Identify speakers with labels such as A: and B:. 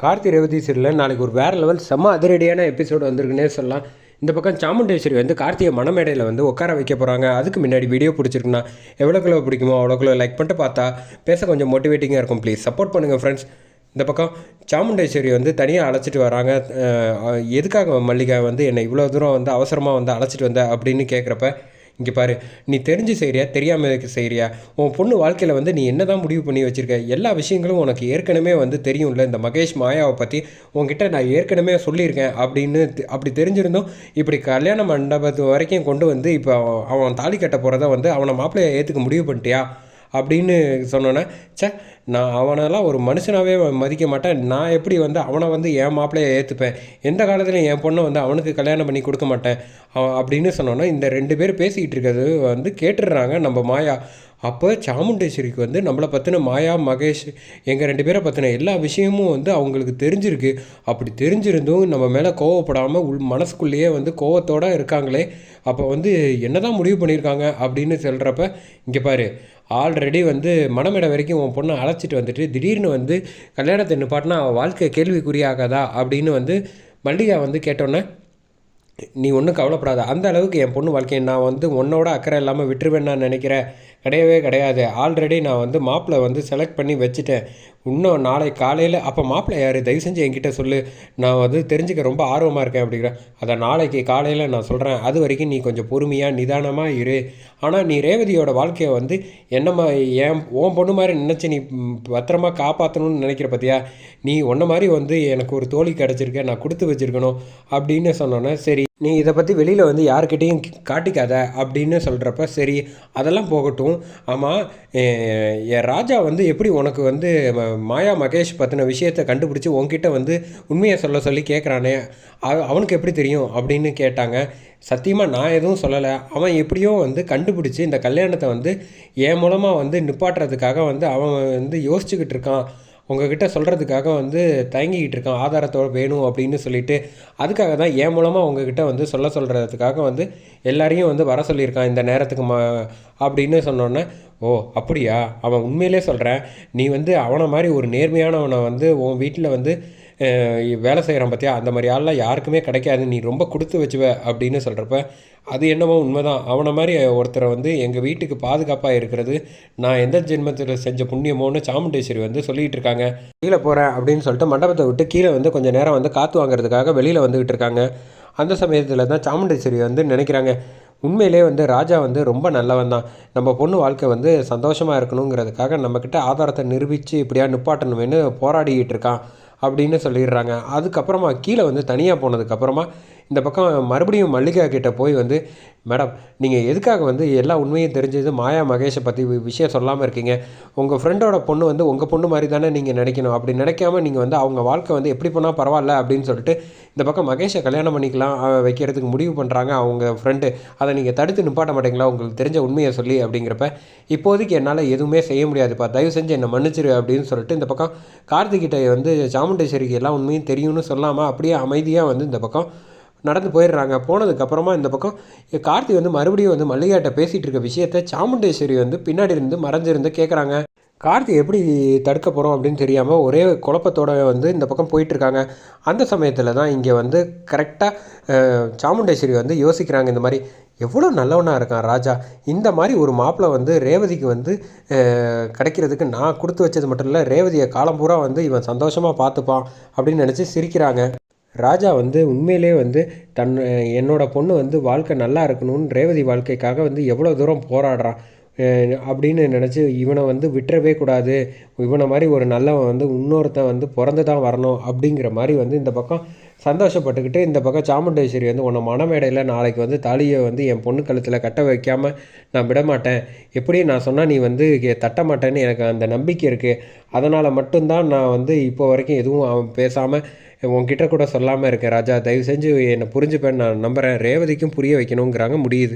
A: கார்த்தி ரேவதி சீரியலில் நாளைக்கு ஒரு வேறு லெவல் செம்ம அதிரடியான எபிசோடு வந்திருக்குன்னே சொல்லலாம். இந்த பக்கம் சாமுண்டேஸ்வரி வந்து கார்த்திகை மணமேடையில் வந்து உட்கார வைக்க போகிறாங்க அதுக்கு முன்னாடி வீடியோ பிடிச்சிருக்குன்னா எவ்வளோக்குள்ள பிடிக்குமோ அவ்வளோக்குள்ள லைக் பண்ணிட்டு பார்த்தா பேச கொஞ்சம் மோட்டிவேட்டிங்காக இருக்கும். ப்ளீஸ் சப்போர்ட் பண்ணுங்கள் ஃப்ரெண்ட்ஸ் இந்த பக்கம் சாமுண்டேஸ்வரி வந்து தனியாக அழைச்சிட்டு வராங்க. எதுக்காக மல்லிகா வந்து என்னை இவ்வளோ தூரம் வந்து அவசரமாக வந்து அழைச்சிட்டு வந்த அப்படின்னு கேட்குறப்ப இங்கே பாரு நீ தெரிஞ்சு செய்கிறியா தெரியாமல் செய்கிறியா உன் பொண்ணு வாழ்க்கையில் வந்து நீ என்ன தான் முடிவு பண்ணி வச்சுருக்க? எல்லா விஷயங்களும் உனக்கு ஏற்கனவே வந்து தெரியும்ல. இந்த மகேஷ் மாயாவை பற்றி உங்ககிட்ட நான் ஏற்கனவே சொல்லியிருக்கேன் அப்படின்னு தெ- அப்படி தெரிஞ்சிருந்தோம் இப்படி கல்யாண மண்டபத்து வரைக்கும் கொண்டு வந்து இப்போ அவன் அவன் தாலி கட்ட போகிறத வந்து அவனை மாப்பிள்ளையை ஏற்றுக்க முடிவு பண்ணிட்டியா? அப்படின்னு சொன்னோன்னே சே நான் அவனெல்லாம் ஒரு மனுஷனாகவே மதிக்க மாட்டேன். நான் எப்படி வந்து அவனை வந்து என் மாப்பிள்ளையை ஏற்றுப்பேன் எந்த காலத்துலையும் என் பொண்ணை வந்து அவனுக்கு கல்யாணம் பண்ணி கொடுக்க மாட்டேன்? அப்படின்னு சொன்னோன்னா இந்த ரெண்டு பேர் பேசிக்கிட்டு இருக்கிறது வந்து கேட்டுடுறாங்க நம்ம மாயா. அப்போ சாமுண்டேஸ்வரிக்கு வந்து நம்மளை பற்றின மாயா மகேஷ் எங்கள் ரெண்டு பேரை பற்றின எல்லா விஷயமும் வந்து அவங்களுக்கு தெரிஞ்சிருக்கு. அப்படி தெரிஞ்சிருந்தும் நம்ம மேலே கோவப்படாமல் உள் மனசுக்குள்ளேயே வந்து கோவத்தோட இருக்காங்களே அப்போ வந்து என்னதான் முடிவு பண்ணியிருக்காங்க அப்படின்னு சொல்கிறப்ப இங்கே பாரு ஆல்ரெடி வந்து மணமேடை வரைக்கும் உன் பொண்ணை அழைச்சிட்டு வந்துட்டு திடீர்னு வந்து கல்யாணத்தை நிப்பாட்டினா அவள் வாழ்க்கை கேள்விக்குறியாகாதா அப்படின்னு வந்து மல்லிகா வந்து கேட்டோன்னே நீ ஒன்றும் கவலைப்படாத. அந்த அளவுக்கு என் பொண்ணு வாழ்க்கையை நான் வந்து உன்னோட அக்கறை இல்லாமல் விட்டுருவேன் நான் நினைக்கிறேன். கிடையவே கிடையாது. ஆல்ரெடி நான் வந்து மாப்பிள்ளை வந்து செலக்ட் பண்ணி வச்சுட்டேன். இன்னும் நாளை காலையில் அப்போ மாப்பிள்ளை யார்? தயவு செஞ்சு என்கிட்ட சொல்லு. நான் வந்து தெரிஞ்சுக்க ரொம்ப ஆர்வமாக இருக்கேன் அப்படிங்கிறேன் அதை நாளைக்கு காலையில் நான் சொல்கிறேன் அது வரைக்கும் நீ கொஞ்சம் பொறுமையாக நிதானமாக இரு. ஆனால் நீ ரேவதியோட வாழ்க்கையை வந்து என்னம்மா என் உன் பொண்ணு மாதிரி நினச்சி நீ பத்திரமா காப்பாற்றணும்னு நினைக்கிற பார்த்தியா நீ ஒன்றை மாதிரி வந்து எனக்கு ஒரு தோழி கிடச்சிருக்க நான் கொடுத்து வச்சிருக்கணும் அப்படின்னு சொன்னோன்னே சரி. நீ இதை பற்றி வெளியில் வந்து யாருக்கிட்டேயும் காட்டிக்காத அப்படின்னு சொல்கிறப்ப சரி அதெல்லாம் போகட்டும். ஆமாம் என் ராஜா வந்து எப்படி உனக்கு வந்து மாயா மகேஷ் பற்றின விஷயத்தை கண்டுபிடிச்சி உன்கிட்ட வந்து உண்மையை சொல்ல சொல்லி கேட்குறானே அவ- அவனுக்கு எப்படி தெரியும் அப்படின்னு கேட்டாங்க. சத்தியமாக நான் எதுவும் சொல்லலை. அவன் எப்படியோ வந்து கண்டுபிடிச்சி இந்த கல்யாணத்தை வந்து என் மூலமாக வந்து நிப்பாட்டுறதுக்காக வந்து அவன் வந்து யோசிச்சுக்கிட்டு இருக்கான். உங்ககிட்ட சொல்கிறதுக்காக வந்து தயங்கிக்கிட்டு இருக்கான் ஆதாரத்தோட வேணும் அப்படின்னு சொல்லிட்டு. அதுக்காக தான் என் மூலமாக உங்ககிட்ட வந்து சொல்ல சொல்கிறதுக்காக வந்து எல்லாரையும் வந்து வர சொல்லியிருக்கான் இந்த நேரத்துக்கு மா அப்படின்னு சொன்னோன்னே ஓ அப்படியா? அவன் உண்மையிலே சொல்கிறேன் நீ வந்து அவனை மாதிரி ஒரு நேர்மையானவனை வந்து உன் வீட்டில் வந்து வேலை செய்கிறான் பார்த்தியா அந்த மாதிரி ஆள்லாம் யாருக்குமே கிடைக்காது. நீ ரொம்ப கொடுத்து வச்சுவ அப்படின்னு சொல்கிறப்ப அது என்னமோ உண்மைதான். அவனை மாதிரி ஒருத்தரை வந்து எங்கள் வீட்டுக்கு பாதுகாப்பாக இருக்கிறது நான் எந்த ஜென்மத்தில் செஞ்ச புண்ணியமோன்னு சாமுண்டேஸ்வரி வந்து சொல்லிகிட்டு இருக்காங்க. கீழே போகிறேன் அப்படின்னு சொல்லிட்டு மண்டபத்தை விட்டு கீழே வந்து கொஞ்சம் நேரம் வந்து காற்று வாங்குறதுக்காக வெளியில் வந்துக்கிட்டு இருக்காங்க. அந்த சமயத்தில் தான் சாமுண்டேஸ்வரி வந்து நினைக்கிறாங்க உண்மையிலே வந்து ராஜா வந்து ரொம்ப நல்லவன் தான். நம்ம பொண்ணு வாழ்க்கை வந்து சந்தோஷமாக இருக்கணுங்கிறதுக்காக நம்மக்கிட்ட ஆதாரத்தை நிரூபித்து இப்படியா நிப்பாட்டணுமேனு போராடிக்கிட்டு இருக்கான். அப்படின்னு சொல்லிடுறாங்க. அதுக்கப்புறமா கீழே வந்து தனியாக போனதுக்கப்புறமா இந்த பக்கம் மறுபடியும் மல்லிகா கிட்டே போய் வந்து மேடம் நீங்கள் எதுக்காக வந்து எல்லா உண்மையும் தெரிஞ்சது மாயா மகேஷை பற்றி விஷயம் சொல்லாமல் இருக்கீங்க? உங்கள் ஃப்ரெண்டோட பொண்ணு வந்து உங்கள் பொண்ணு மாதிரி தானே நீங்கள் நினைக்கணும். அப்படி நினைக்காம நீங்கள் வந்து அவங்க வாழ்க்கை வந்து எப்படி போனால் பரவாயில்ல அப்படின்னு சொல்லிட்டு இந்த பக்கம் மகேஷை கல்யாணம் பண்ணிக்கலாம் வைக்கிறதுக்கு முடிவு பண்ணுறாங்க அவங்க ஃப்ரெண்டு அதை நீங்கள் தடுத்து நிப்பாட்ட மாட்டீங்களா? உங்களுக்கு தெரிஞ்ச உண்மையை சொல்லி அப்படிங்கிறப்ப இப்போதைக்கு என்னால் எதுவுமே செய்ய முடியாதுப்பா. தயவு செஞ்சு என்னை மன்னிச்சிரு அப்படின்னு சொல்லிட்டு இந்த பக்கம் கார்த்திகிட்ட வந்து சாமுண்டேஸ்வரிக்கு எல்லா உண்மையும் தெரியும்னு சொல்லாமல் அப்படியே அமைதியாக வந்து இந்த பக்கம் நடந்து போயிடுறாங்க. போனதுக்கப்புறமா இந்த பக்கம் கார்த்தி வந்து மறுபடியும் வந்து மல்லிகாட்ட பேசிகிட்டு இருக்க விஷயத்த சாமுண்டேஸ்வரி வந்து பின்னாடி இருந்து மறைஞ்சிருந்து கேட்குறாங்க கார்த்தி எப்படி தடுக்க போகிறோம் அப்படின்னு தெரியாமல் ஒரே குழப்பத்தோட வந்து இந்த பக்கம் போயிட்டுருக்காங்க. அந்த சமயத்தில் தான் இங்கே வந்து கரெக்டாக சாமுண்டேஸ்வரி வந்து யோசிக்கிறாங்க இந்த மாதிரி எவ்வளோ நல்லவனாக இருக்கான் ராஜா. இந்த மாதிரி ஒரு மாப்பிள்ளை வந்து ரேவதிக்கு வந்து கிடைக்கிறதுக்கு நான் கொடுத்து வச்சது மட்டும் இல்லை ரேவதியை காலம் பூரா வந்து இவன் சந்தோஷமாக பார்த்துப்பான் அப்படின்னு நினச்சி சிரிக்கிறாங்க. ராஜா வந்து உண்மையிலே வந்து தன் என்னோட பொண்ணு வந்து வாழ்க்கை நல்லா இருக்கணும்னு ரேவதி வாழ்க்கைக்காக வந்து எவ்வளோ தூரம் போராடுறான் அப்படின்னு நினச்சி இவனை வந்து விட்டுறவே கூடாது. இவனை மாதிரி ஒரு நல்லவன் வந்து இன்னொருத்தன் வந்து பிறந்து தான் வரணும் அப்படிங்கிற மாதிரி வந்து இந்த பக்கம் சந்தோஷப்பட்டுக்கிட்டு இந்த பக்கம் சாமுண்டேஸ்வரி வந்து உன்னை மனமேடையில் நாளைக்கு வந்து தாலியை வந்து என் பொண்ணு கழுத்தில் கட்ட வைக்காமல் நான் விட மாட்டேன் நான் சொன்னால் நீ வந்து கே- தட்ட மாட்டேன்னு எனக்கு அந்த நம்பிக்கை இருக்குது அதனால் மட்டும்தான் நான் வந்து இப்போ வரைக்கும் எதுவும் அவன் பேசாமல் உங்ககிட்ட கூட சொல்லாமல் இருக்கேன் ராஜா. தயவு செஞ்சு என்னை புரிஞ்சுப்பேன்னு நான் நம்புகிறேன் ரேவதிக்கும் புரிய வைக்கணுங்கிறாங்க முடியுது.